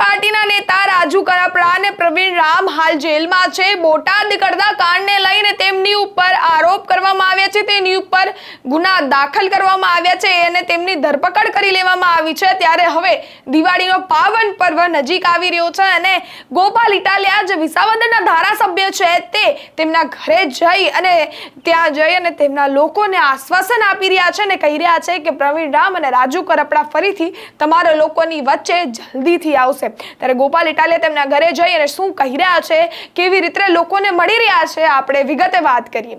પાર્ટીના નેતા રાજુ કરપડા અને પ્રવીણ રામ હાલ જેલમાં છે. બોટાદ કરતા કાંડને લઈને તેમની ઉપર આરોપ કરવામાં આવ્યા છે, તેની ઉપર ગુના દાખલ કરવામાં આવ્યા છે અને તેમની ધરપકડ કરી લેવામાં આવી છે. ત્યારે હવે દિવાળીનો પાવન પર્વ નજીક આવી રહ્યો છે અને ગોપાલ ઇટાલિયા જે વિસાવદરના ધારાસભ્ય છે. તે તેમના ઘરે જઈ અને ત્યાં જઈ અને તેમના લોકોને આશ્વાસન આપી રહ્યા છે અને કહી રહ્યા છે કે પ્રવીણ રામ અને રાજુ કરપડા ફરીથી તમારા લોકોની વચ્ચે જલ્દીથી આવશે. ત્યારે ગોપાલ ઇટાલિયા તેમના ઘરે જઈ અને શું કહી રહ્યા છે, કેવી રીતે લોકોને મળી રહ્યા છે, આપણે વિગતે વાત કરીએ.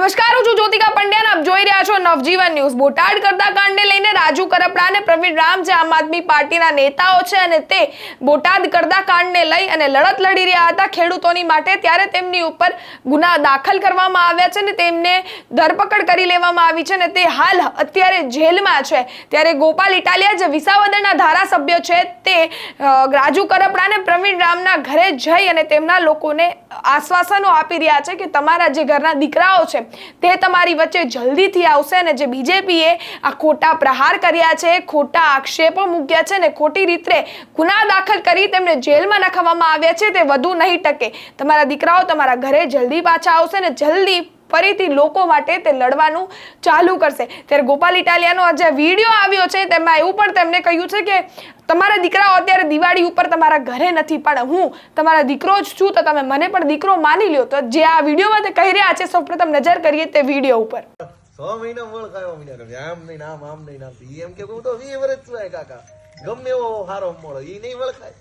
નમસ્કાર, હું છું જ્યોતિકા પંડ્યા આપ જોઈ રહ્યા છો નવજીવન ન્યૂઝ. બોટાડ કરતા કાંડને લઈને રાજુ કરપડા અને પ્રવીણ રામ જે આમ આદમી પાર્ટીના નેતાઓ છે અને તે બોટાદ કરતા કાંડને લઈ અને લડત લડી રહ્યા હતા ખેડૂતોની માટે, ત્યારે તેમની ઉપર ગુના દાખલ કરવામાં આવ્યા છે અને તેમને ધરપકડ કરી લેવામાં આવી છે અને તે હાલ અત્યારે જેલમાં છે. ત્યારે ગોપાલ ઇટાલિયા જે વિસાવદરના ધારાસભ્ય છે, તે રાજુ કરપડા અને પ્રવીણ રામના ઘરે જઈ અને તેમના લોકોને આશ્વાસનો આપી રહ્યા છે કે તમારા જે ઘરના દીકરાઓ છે તે તમારી વચ્ચે જલ્દીથી આવશે અને જે બીજેપીએ આ ખોટા પ્રહાર કર્યા છે, ખોટા આક્ષેપો મૂક્યા છે અને ખોટી રીતે ગુના દાખલ કરી તેમને જેલમાં નખાવવામાં આવ્યા છે, તે વધુ નહીં ટકે. તમારા દીકરાઓ તમારા ઘરે જલ્દી પાછા આવશે અને જલ્દી ફરીથી લોકો માટે તે લડવાનું ચાલુ કરશે. ત્યારે ગોપાલ ઇટાલિયાનો આ જે વીડિયો આવ્યો છે, તેમાં એવું પણ તેમણે કહ્યું છે કે, તમારા દીકરાઓ અત્યારે દિવાળી ઉપર તમારા ઘરે નથી, પણ હું તમારા દીકરો જ છું, તો તમે મને પણ દીકરો માની લ્યો. તો જે આ વિડીયોમાં તે કહી રહ્યા છે, સૌપ્રથમ નજર કરીએ તે વીડિયો ઉપર. સો મહિના મળ ખાયો મહિના આમ નહીં આમ આમ નહીં આમ. એમ કે હું તો વી વર્ષ છું કાકા. ગમે એવો હારો મળો ઈ નહીં વળખાય.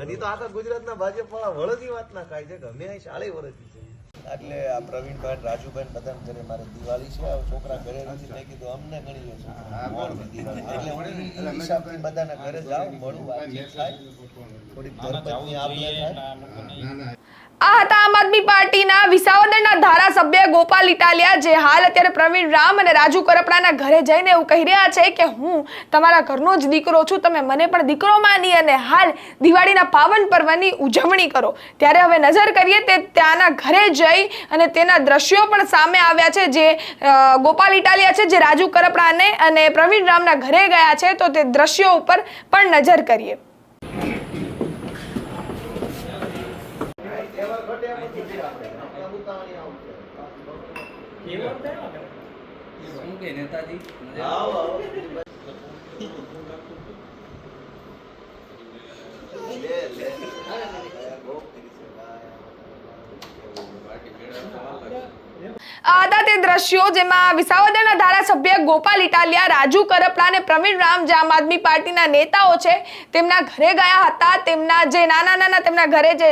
અને તો આખા ગુજરાતના ભાજપ વાળા વળતી વાત ના ખાય છે ગમે ચાલે વર્ષથી છે એટલે આ પ્રવીણભાઈ રાજુભાઈ બધાને ઘરે મારે દિવાળી છે આ છોકરા ઘરે નથી મેં કીધું અમને ગણી લો એટલે હું ઈ ઈ હિસાબથી બધાના ઘરે જાઉં મળું થોડીક થાય. આ હતા આમ આદમી પાર્ટીના વિસાવદરના ધારાસભ્ય ગોપાલ ઇટાલિયા, જે હાલ અત્યારે પ્રવીણ રામ અને રાજુ કરપડાના ઘરે જઈને એવું કહી રહ્યા છે કે હું તમારા ઘરનો જ દીકરો છું, તમે મને પણ દીકરો માની અને હાલ દિવાળીના પાવન પર્વની ઉજવણી કરો. ત્યારે હવે નજર કરીએ તે ત્યાંના ઘરે જઈ અને તેના દ્રશ્યો પણ સામે આવ્યા છે, જે ગોપાલ ઇટાલિયા છે, જે રાજુ કરપડાને અને પ્રવીણ રામના ઘરે ગયા છે, તો તે દ્રશ્યો ઉપર પણ નજર કરીએ. શું કે નેતાજી આ હતા તે દ્રશ્યો જેમાં વિસાવદરના ધારાસભ્ય ગોપાલ ઇટાલિયા, રાજુ કરપડા અને પ્રવીણ રામ જે આમ આદમી પાર્ટીના નેતાઓ છે, તેમના ઘરે ગયા હતા. તેમના જે નાના નાના તેમના ઘરે જે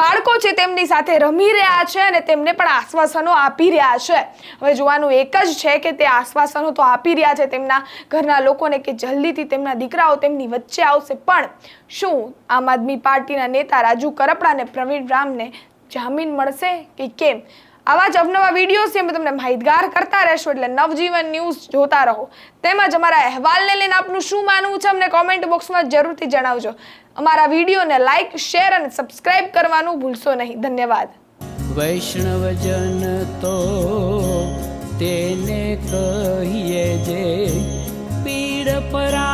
બાળકો છે તેમની સાથે રમી રહ્યા છે અને તેમને પણ આશ્વાસનો આપી રહ્યા છે. હવે જોવાનું એક જ છે કે તે આશ્વાસનો તો આપી રહ્યા છે તેમના ઘરના લોકોને કે જલ્દીથી તેમના દીકરાઓ તેમની વચ્ચે આવશે. પણ શું આમ આદમી પાર્ટીના નેતા રાજુ કરપડા અને પ્રવીણ રામને જામીન મળશે કે કેમ? આવા જ અવનવા વિડીયોઝ અમે તમને માહિતગાર કરતા રહેશું, એટલે નવજીવન ન્યૂઝ જોતા રહો. તેમજ અમારા અહેવાલને લઈને આપનું શું માનવું છે, અમને કોમેન્ટ બોક્સમાં જરૂરથી જણાવજો. અમારા વિડીયોને લાઇક શેર અને સબસ્ક્રાઇબ કરવાનું ભૂલશો નહીં. ધન્યવાદ. વૈષ્ણવજન તો તેને કહીએ જે, પીડ પરાઈ